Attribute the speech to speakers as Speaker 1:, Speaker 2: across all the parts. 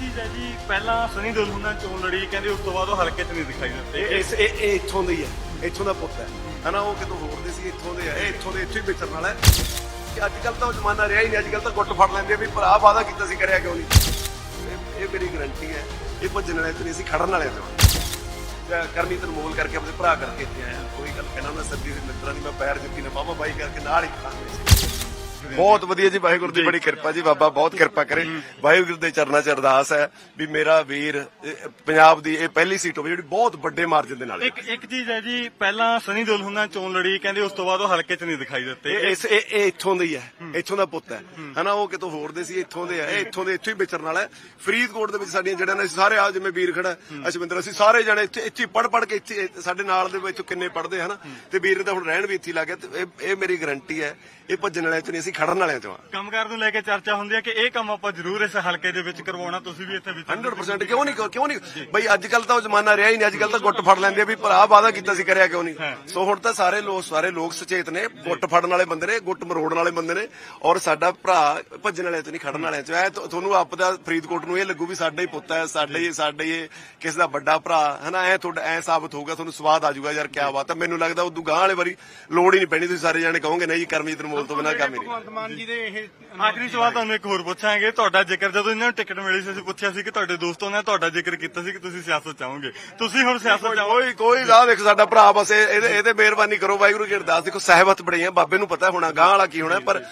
Speaker 1: ਚੀਜ਼ ਹੈ ਜੀ, ਪਹਿਲਾਂ ਸਨੀ ਦਿਓਲ ਹੁਣਾਂ ਚੋਣ ਲੜੀ? ਕਹਿੰਦੇ ਉਸ ਤੋਂ ਬਾਅਦ ਉਹ ਹਲਕੇ 'ਚ ਨਹੀਂ ਦਿਖਾਈ ਦਿੱਤੇ।
Speaker 2: ਇਹ ਇਸ ਇਹ ਇਹ ਇੱਥੋਂ ਦਾ ਹੀ ਹੈ ਇੱਥੋਂ ਦਾ ਪੁੱਤ ਹੈ। ਹਨਾ, ਉਹ ਕਿਤੋਂ ਹੋਰ ਦੇ ਸੀ, ਇੱਥੋਂ ਦੇ ਆ। ਇਹ ਇੱਥੋਂ ਦੇ, ਇੱਥੇ ਹੀ ਵਿਚਰਨ ਵਾਲਾ ਹੈ। ਕਿ ਅੱਜ ਕੱਲ ਤਾਂ ਉਹ ਜ਼ਮਾਨਾ ਰਿਹਾ ਹੀ ਨਹੀਂ ਅੱਜ ਕੱਲ ਤਾਂ ਗੁੱਟ ਫੜ ਲੈਂਦੇ ਆ ਵੀ ਭਰਾ ਵਾਦਾ ਕੀਤਾ ਸੀ, ਕਰਿਆ ਕਿਉਂ ਨਹੀਂ? ਇਹ- ਇਹ ਮੇਰੀ ਗਰੰਟੀ ਹੈ ਇਹ ਭੱਜਣ ਵਾਲੇ ਤੇ ਨਹੀਂ ਅਸੀਂ ਖੜਨ ਵਾਲੇ ਤੋਂ ਜਾਂ ਕਰਨੀ ਤੇ ਕਰਕੇ ਆਪਣੇ ਭਰਾ ਕਰਕੇ ਇੱਥੇ ਆਇਆ। ਕੋਈ ਗੱਲ ਕਹਿਣਾ ਮੈਂ ਸੱਦੀ ਦੇ ਮਿੱਤਰਾਂ ਦੀ ਮੈਂ ਪੈਰ ਜੁੱਤੀ ਨਾ ਪਾਵਾਂ ਬਾਈ ਕਰਕੇ ਨਾਲ ਹੀ ਖੜਾ ਬਹੁਤ ਵਧੀਆ ਜੀ ਵਾਹਿਗੁਰੂ ਦੀ ਬੜੀ ਕਿਰਪਾ ਜੀ ਬਾਬਾ ਬਹੁਤ ਕਿਰਪਾ ਕਰੇ। ਵਾਹਿਗੁਰੂ ਦੇ ਚਰਨਾਂ 'ਚ ਅਰਦਾਸ ਹੈ ਵੀ ਮੇਰਾ ਵੀਰ ਪੰਜਾਬ ਦੀ ਇਹ ਪਹਿਲੀ ਸੀਟ ਹੋਵੇ ਜਿਹੜੀ ਬਹੁਤ ਵੱਡੇ ਮਾਰਜਨ ਦੇ ਨਾਲ
Speaker 1: ਇੱਕ ਇੱਕ ਚੀਜ਼ ਹੈ ਜੀ ਪਹਿਲਾਂ ਸਨੀ ਦਿਓਲ ਹੁਣਾਂ ਚੋਣ ਲੜੀ ਕਹਿੰਦੇ ਉਸ ਤੋਂ ਬਾਅਦ ਉਹ ਹਲਕੇ 'ਚ ਨਹੀਂ ਦਿਖਾਈ ਦਿੱਤੇ।
Speaker 2: ਇਹ ਇਸ ਇਹ ਇੱਥੋਂ ਦਾ ਹੈ। ਇੱਥੋਂ ਦਾ ਪੁੱਤ ਹੈ। ਹਨਾ ਉਹ ਕਿਤੋਂ ਹੋਰ ਦੇ ਸੀ ਇੱਥੋਂ ਦੇ ਆ। ਇਹ ਇੱਥੋਂ ਦੇ ਇੱਥੇ ਹੀ ਵਿਚਰਨ ਵਾਲਾ ਹੈ। ਫਰੀਦਕੋਟ ਦੇ ਵਿੱਚ ਸਾਡੀਆਂ ਜਿਹੜੀਆਂ ਨੇ ਸਾਰੇ ਆ ਜਿਵੇਂ ਵੀਰ ਖੜਾ ਅਸ਼ਵਿੰਦਰ ਅਸੀਂ ਸਾਰੇ ਜਣੇ ਇੱਥੇ ਇੱਥੇ ਪੜ ਪੜ ਕੇ ਇੱਥੇ ਸਾਡੇ ਨਾਲ ਦੇ ਵਿੱਚ ਕਿੰਨੇ ਪੜਦੇ ਹਨਾ। ਤੇ ਵੀਰ ਨੇ ਤਾਂ ਹੁਣ ਰਹਿਣ ਵੀ ਇੱਥੇ ਹੀ ਲੱਗ ਗਿਆ ਤੇ ਇਹ ਮੇਰੀ ਗਰੰਟੀ ਹੈ ਇਹ ਭੱਜਣ ਵਾਲਿਆਂ ਚੋਂ ਨਹੀਂ ਅਸੀਂ ਖੜਨ ਵਾਲਿਆਂ ਚੋਂ ਆ।
Speaker 1: ਕੰਮਕਾਰ ਨੂੰ ਲੈ ਕੇ ਚਰਚਾ ਹੁੰਦੀ ਹੈ ਕਿ ਇਹ ਕੰਮ ਆਪਾਂ ਜ਼ਰੂਰ ਇਸ ਹਲਕੇ ਦੇ ਵਿੱਚ ਕਰਵਾਉਣਾ ਤੁਸੀਂ ਵੀ ਇੱਥੇ ਵਿੱਚ
Speaker 2: 100% ਕਿਉਂ ਨਹੀਂ ਕਿਉਂ ਨਹੀਂ? ਬਈ ਅੱਜ ਕੱਲ ਤਾਂ ਉਹ ਜ਼ਮਾਨਾ ਰਿਹਾ ਹੀ ਨਹੀਂ ਅੱਜ ਕੱਲ ਤਾਂ ਗੁੱਟ ਫੜ ਲੈਂਦੇ ਆ ਵੀ ਭਰਾ ਵਾਦਾ ਕੀਤਾ ਸੀ ਕਰਿਆ ਕਿਉਂ ਨਹੀਂ। ਸੋ ਹੁਣ ਤਾਂ ਸਾਰੇ ਲੋਕ ਸਾਰੇ ਲੋਕ ਸੁਚੇਤ ਨੇ ਗੁੱਟ ਫੜਨ ਵਾਲੇ ਬੰਦੇ ਨੇ ਗੁੱਟ ਮਰੋੜਨ ਵਾਲੇ ਬੰਦੇ ਨੇ ਔਰ ਸਾਡਾ ਭਰਾ ਭੱਜਣ ਵਾਲਿਆਂ ਤੋਂ ਨਹੀਂ ਖੜਨ ਵਾਲਿਆਂ ਚੋਂ ਐ ਤੁਹਾਨੂੰ ਆਪ ਦਾ ਫਰੀਦਕੋਟ ਨੂੰ ਇਹ ਲੱਗੂ ਵੀ ਸਾਡਾ ਹੀ ਪੁੱਤ ਹੈ ਸਾਡਾ ਹੀ ਸਾਡਾ ਹੀ ਕਿਸ ਦਾ ਵੱਡਾ ਭਰਾ ਹਨਾ? ਐ ਤੁਹਾਡਾ ਐ ਸਾਬਤ ਹੋਊਗਾ ਤੁਹਾਨੂੰ ਸਵਾਦ ਆ ਜਾਊਗਾ ਯਾਰ ਕਿਆ ਬਾਤ ਹੈ। ਮੈਨੂੰ ਲੱਗਦਾ ਉਦੋਂ ਗਾਂ ਵਾਲੇ ਵਾਰੀ ਲੋੜ ਹੀ ਨਹੀਂ ਪੈਣੀ ਤੁਸੀਂ ਸਾਰੇ ਜਾਣੇ ਕਹੋਗੇ ਨਹੀਂ ਜੀ ਕਰਮਜੀਤ ਅਨਮੋਲ ਤੋਂ ਬਿਨਾਂ ਕੰਮ ਹੀ ਨਹੀਂ।
Speaker 3: ਭਗਵੰਤ ਮਾਨ ਜੀ ਦੇ ਇਹ
Speaker 1: ਆਖਰੀ ਸਵਾਲ ਤੁਹਾਨੂੰ ਇੱਕ ਹੋਰ ਪੁੱਛਾਂਗੇ। ਤੁਹਾਡਾ ਜ਼ਿਕਰ ਜਦੋਂ ਇਹਨਾਂ ਨੂੰ ਟਿਕਟ ਮਿਲੀ ਸੀ ਅਸੀਂ ਪੁੱਛਿਆ ਸੀ ਕਿ ਤੁਹਾਡੇ ਦੋਸਤੋਂ ਨੇ ਤੁਹਾਡਾ ਜ਼ਿਕਰ ਕੀਤਾ ਸੀ ਕਿ ਤੁਸੀਂ ਸਿਆਸਤ ਚਾਹੋਗੇ। ਤੁਸੀਂ ਹੁਣ ਸਿਆਸਤ ਚਾਹੋ
Speaker 2: ਕੋਈ ਕੋਈ ਲਾ ਵੇਖ ਸਾਡਾ ਭਰਾ ਬਸ ਇਹ- ਇਹਦੇ ਇਹਦੇ ਮਿਹਰਬਾਨੀ ਕਰੋ ਵਾਹਿਗੁਰੂ ਜੀ ਅਰਦਾਸ ਦੇਖੋ ਸਹਿਬਤ ਬੜੀ ਹੈ ਬਾਬੇ ਨੂੰ ਪਤਾ ਹੋਣਾ ਗਾਂ ਵਾਲਾ ਕੀ ਹੋਣਾ ਪਰ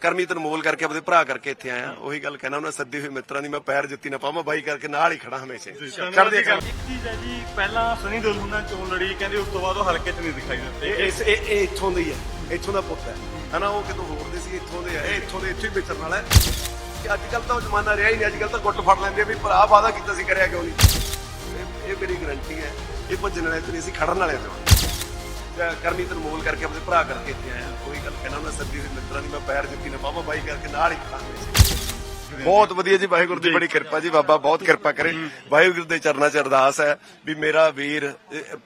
Speaker 2: ਕਰਮੀ ਤਨਮੋਲ ਕਰਕੇ ਆਪਣੇ ਭਰਾ ਕਰਕੇ ਇੱਥੇ ਆਇਆ। ਉਹੀ ਗੱਲ ਕਹਿਣਾ ਉਹਨਾਂ ਸੱਦੀ ਹੋਈ ਮਿੱਤਰਾਂ ਦੀ ਮੈਂ ਪੈਰ ਜੁੱਤੀ ਨਾ ਪਾਵਾਂ ਬਾਈ ਕਰਕੇ ਨਾਲ ਹੀ ਖੜਾ ਹਮੇਸ਼ਾ। ਕਲਾ
Speaker 1: ਇੱਕ ਚੀਜ਼ ਹੈ ਜੀ ਪਹਿਲਾਂ ਸਨੀ ਦਿਓਲ ਹੁਣਾਂ ਚੋਣ ਲੜੀ ਕਹਿੰਦੇ ਉਸ ਤੋਂ ਬਾਅਦ ਉਹ ਹਲਕੇ 'ਚ ਨਹੀਂ ਦਿਖਾਈ
Speaker 2: ਇਹ ਇਸ ਇਹ ਇੱਥੋਂ ਦਾ ਹੀ ਹੈ ਇੱਥੋਂ ਦਾ ਪੁੱਤ ਹੈ। ਹਨਾ ਉਹ ਕਿਤੋਂ ਹੋਰ ਦੇ ਸੀ ਇੱਥੋਂ ਦੇ ਆ। ਇਹ ਇੱਥੋਂ ਦੇ ਇੱਥੇ ਹੀ ਵਿਚਰਨ ਵਾਲਾ ਹੈ। ਕਿ ਅੱਜ ਕੱਲ ਤਾਂ ਉਹ ਜ਼ਮਾਨਾ ਰਿਹਾ ਹੀ ਨਹੀਂ ਅੱਜ ਕੱਲ ਤਾਂ ਗੁੱਟ ਫੜ ਲੈਂਦੇ ਆ ਵੀ ਭਰਾ ਵਾਦਾ ਕੀਤਾ ਸੀ ਕਰਿਆ ਕਿਉਂ ਨਹੀਂ? ਇਹ- ਮੇਰੀ ਗਰੰਟੀ ਹੈ ਇਹ ਭੱਜਣ ਵਾਲੇ ਤੇ ਨਹੀਂ ਅਸੀਂ ਖੜਨ ਵਾਲਿਆਂ ਤੋਂ ਜਾਂ ਕਰਨੀ ਤੇ ਮੋਲ ਕਰਕੇ ਆਪਣੇ ਭਰਾ ਕਰਕੇ ਇੱਥੇ ਆਇਆ। ਕੋਈ ਗੱਲ ਕਹਿਣਾ ਮੈਂ ਸੱਦੀ ਦੇ ਮਿੱਤਰਾਂ ਦੀ ਮੈਂ ਪੈਰ ਜੁੱਤੀ ਨਾ ਪਾਵਾਂ ਬਾਈ ਕਰਕੇ ਨਾਲ ਹੀ ਖੜਾ ਬਹੁਤ ਵਧੀਆ ਜੀ ਵਾਹਿਗੁਰੂ ਦੀ ਬੜੀ ਕਿਰਪਾ ਜੀ ਬਾਬਾ ਬਹੁਤ ਕਿਰਪਾ ਕਰੇ। ਵਾਹਿਗੁਰੂ ਦੇ ਚਰਨਾਂ 'ਚ ਅਰਦਾਸ ਹੈ ਵੀ ਮੇਰਾ ਵੀਰ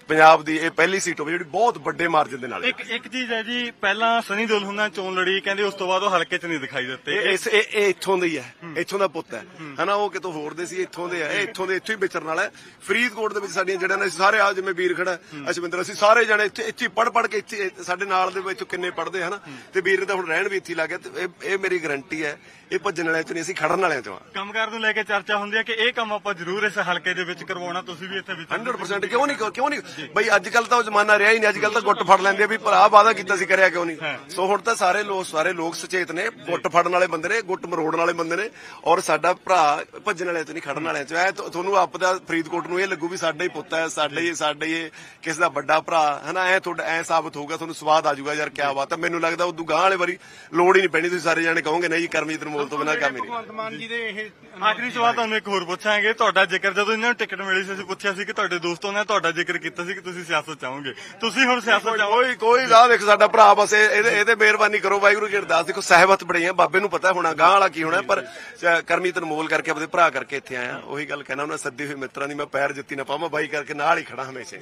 Speaker 2: ਪੰਜਾਬ ਦੀ ਇਹ ਪਹਿਲੀ ਸੀਟ ਹੋਵੇ ਜਿਹੜੀ ਬਹੁਤ ਵੱਡੇ ਮਾਰਜਨ ਦੇ ਨਾਲ
Speaker 1: ਇੱਕ ਇੱਕ ਚੀਜ਼ ਹੈ ਜੀ ਪਹਿਲਾਂ ਸਨੀ ਦਿਓਲ ਹੁਣਾਂ ਚੋਣ ਲੜੀ ਕਹਿੰਦੇ ਉਸ ਤੋਂ ਬਾਅਦ ਉਹ ਹਲਕੇ 'ਚ ਨਹੀਂ ਦਿਖਾਈ ਦਿੱਤੇ।
Speaker 2: ਇਹ ਇਸ ਇਹ ਇਹ ਇੱਥੋਂ ਦਾ ਹੀ ਹੈ। ਇੱਥੋਂ ਦਾ ਪੁੱਤ ਹੈ। ਹਨਾ ਉਹ ਕਿਤੋਂ ਹੋਰ ਦੇ ਸੀ ਇੱਥੋਂ ਦੇ ਆ। ਇਹ ਇੱਥੋਂ ਦੇ ਇੱਥੇ ਹੀ ਵਿਚਰਨ ਵਾਲਾ ਹੈ। ਫਰੀਦਕੋਟ ਦੇ ਵਿੱਚ ਸਾਡੀਆਂ ਜਿਹੜੀਆਂ ਨੇ ਸਾਰੇ ਆ ਜਿਵੇਂ ਵੀਰ ਖੜਾ ਅਸ਼ਵਿੰਦਰ ਅਸੀਂ ਸਾਰੇ ਜਣੇ ਇੱਥੇ ਇੱਥੇ ਪੜ ਪੜ ਕੇ ਇੱਥੇ ਸਾਡੇ ਨਾਲ ਦੇ ਵਿੱਚ ਕਿੰਨੇ ਪੜਦੇ ਹਨਾ। ਤੇ ਵੀਰ ਨੇ ਤਾਂ ਹੁਣ ਰਹਿਣ ਵੀ ਇੱਥੇ ਹੀ ਲੱਗ ਗਿਆ। ਤੇ ਇਹ ਇਹ ਮੇਰੀ ਗਰੰਟੀ ਹੈ ਇਹ ਭੱਜਣ ਵਾਲਿਆਂ ਚੋਂ ਨਹੀਂ ਅਸੀਂ ਖੜਨ ਵਾਲਿਆਂ ਚੋਂ ਆ।
Speaker 1: ਕੰਮਕਾਰ ਨੂੰ ਲੈ ਕੇ ਚਰਚਾ ਹੁੰਦੀ ਹੈ ਕਿ ਇਹ ਕੰਮ ਆਪਾਂ ਜ਼ਰੂਰ ਇਸ ਹਲਕੇ ਦੇ ਵਿੱਚ ਕਰਵਾਉਣਾ ਤੁਸੀਂ ਵੀ ਇੱਥੇ ਵਿੱਚ
Speaker 2: 100% ਕਿਉਂ ਨਹੀਂ ਕਿਉਂ ਨਹੀਂ? ਬਈ ਅੱਜ ਕੱਲ ਤਾਂ ਉਹ ਜ਼ਮਾਨਾ ਰਿਹਾ ਹੀ ਨਹੀਂ ਅੱਜ ਕੱਲ ਤਾਂ ਗੁੱਟ ਫੜ ਲੈਂਦੇ ਆ ਵੀ ਭਰਾ ਵਾਦਾ ਕੀਤਾ ਸੀ ਕਰਿਆ ਕਿਉਂ ਨਹੀਂ? ਸੋ ਹੁਣ ਤਾਂ ਸਾਰੇ ਲੋਕ ਸਾਰੇ ਲੋਕ ਸੁਚੇਤ ਨੇ ਗੁੱਟ ਫੜਨ ਵਾਲੇ ਬੰਦੇ ਨੇ ਗੁੱਟ ਮਰੋੜਨ ਵਾਲੇ ਬੰਦੇ ਨੇ। ਔਰ ਸਾਡਾ ਭਰਾ ਭੱਜਣ ਵਾਲਿਆਂ ਤੋਂ ਨਹੀਂ ਖੜਨ ਵਾਲਿਆਂ ਚੋਂ ਐ ਤੁਹਾਨੂੰ ਆਪ ਦਾ ਫਰੀਦਕੋਟ ਨੂੰ ਇਹ ਲੱਗੂ ਵੀ ਸਾਡਾ ਹੀ ਪੁੱਤ ਹੈ ਸਾਡਾ ਹੀ ਸਾਡਾ ਹੀ ਕਿਸ ਦਾ ਵੱਡਾ ਭਰਾ ਹਨਾ? ਐ ਤੁਹਾਡਾ ਐ ਸਾਬਤ ਹੋਊਗਾ ਤੁਹਾਨੂੰ ਸਵਾਦ ਆ ਜਾਊਗਾ ਯਾਰ ਕਿਆ ਬਾਤ ਹੈ। ਮੈਨੂੰ ਲੱਗਦਾ ਉਦੋਂ ਗਾਂ ਵਾਲੇ ਵਾਰੀ ਲੋੜ ਹੀ ਨਹੀਂ ਪੈਣੀ ਤੁਸੀਂ ਸਾਰੇ ਜਾਣੇ ਕਹੋਗੇ ਨਹੀਂ ਜੀ ਕਰਮਜੀਤ ਅਨਮੋਲ ਤੋਂ ਬਿਨਾਂ ਕੰਮ ਨਹੀਂ।
Speaker 3: ਭਗਵੰਤ ਮਾਨ ਜੀ ਦੇ ਇਹ
Speaker 1: ਆਖਰੀ ਸਵਾਲ ਤੁਹਾਨੂੰ ਇੱਕ ਹੋਰ ਪੁੱਛਾਂਗੇ। ਤੁਹਾਡਾ ਜ਼ਿਕਰ ਜਦੋਂ ਇਹਨਾਂ ਨੂੰ ਟਿਕਟ ਮਿਲੀ ਸੀ ਅਸੀਂ ਪੁੱਛਿਆ ਸੀ ਕਿ ਤੁਹਾਡੇ ਦੋਸਤੋਂ ਨੇ ਤੁਹਾਡਾ ਜ਼ਿਕਰ ਕੀਤਾ ਸੀ ਕਿ ਤੁਸੀਂ ਸਿਆਸਤ ਚਾਹੋਗੇ। ਤੁਸੀਂ ਹੁਣ ਸਿਆਸਤ ਚਾਹੋ
Speaker 2: ਕੋਈ ਕੋਈ ਲਾ ਵੇਖ ਸਾਡਾ ਭਰਾ ਬਸ ਇਹ- ਇਹਦੇ ਇਹਦੇ ਮਿਹਰਬਾਨੀ ਕਰੋ ਵਾਹਿਗੁਰੂ ਜੀ ਅਰਦਾਸ ਦੇਖੋ ਸਹਿਬਤ ਬੜੀ ਹੈ ਬਾਬੇ ਨੂੰ ਪਤਾ ਹੋਣਾ ਗਾਂ ਵਾਲਾ ਕੀ ਹੋਣਾ ਪਰ ਕਰਮੀ ਤਨਮੋਲ ਕਰਕੇ ਆਪਣੇ ਭਰਾ ਕਰਕੇ ਇੱਥੇ ਆਇਆ। ਉਹੀ ਗੱਲ ਕਹਿਣਾ ਉਹਨਾਂ ਸੱਦੀ ਹੋਈ ਮਿੱਤਰਾਂ ਦੀ ਮੈਂ ਪੈਰ ਜੁੱਤੀ ਨਾ ਪਾਵਾਂ ਬਾਈ ਕਰਕੇ ਨਾਲ ਹੀ ਖੜਾ ਹਮੇਸ਼ਾ